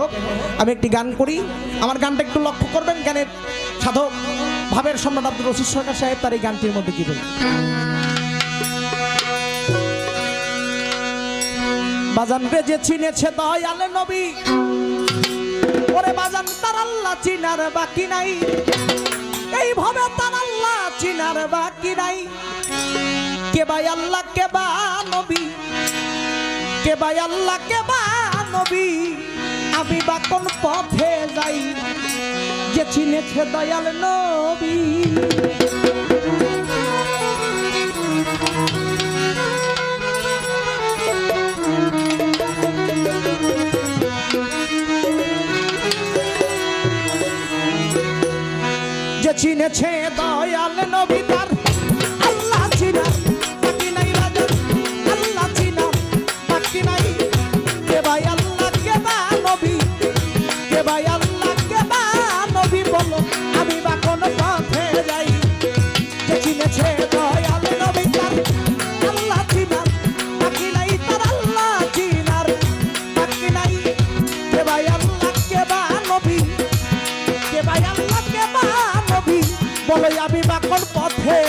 হোক আমি একটি গান করি। আমার গানটা একটু লক্ষ্য করবেন, গানের সাধক ভাবের সম্রাট আব্দুল রশিদ সরকার সাহেব, তার এই গানটির মধ্যে কি বলবেন? বাজান যে চিনেছে দয়াল নবী। ওরে বাজান, তার আল্লাহ চিনার বাকি নাই। এইভাবে তার আল্লাহ চিনার বাকি নাই। কে ভাই আল্লাহ, কে বা নবী। কে ভাই আল্লাহ, কে বা নবী। আমি বা কোন পথে যাই? যে চিনেছে দয়াল নবী। চিনেছে দয়াল নবী তার বলো আমি বা পথে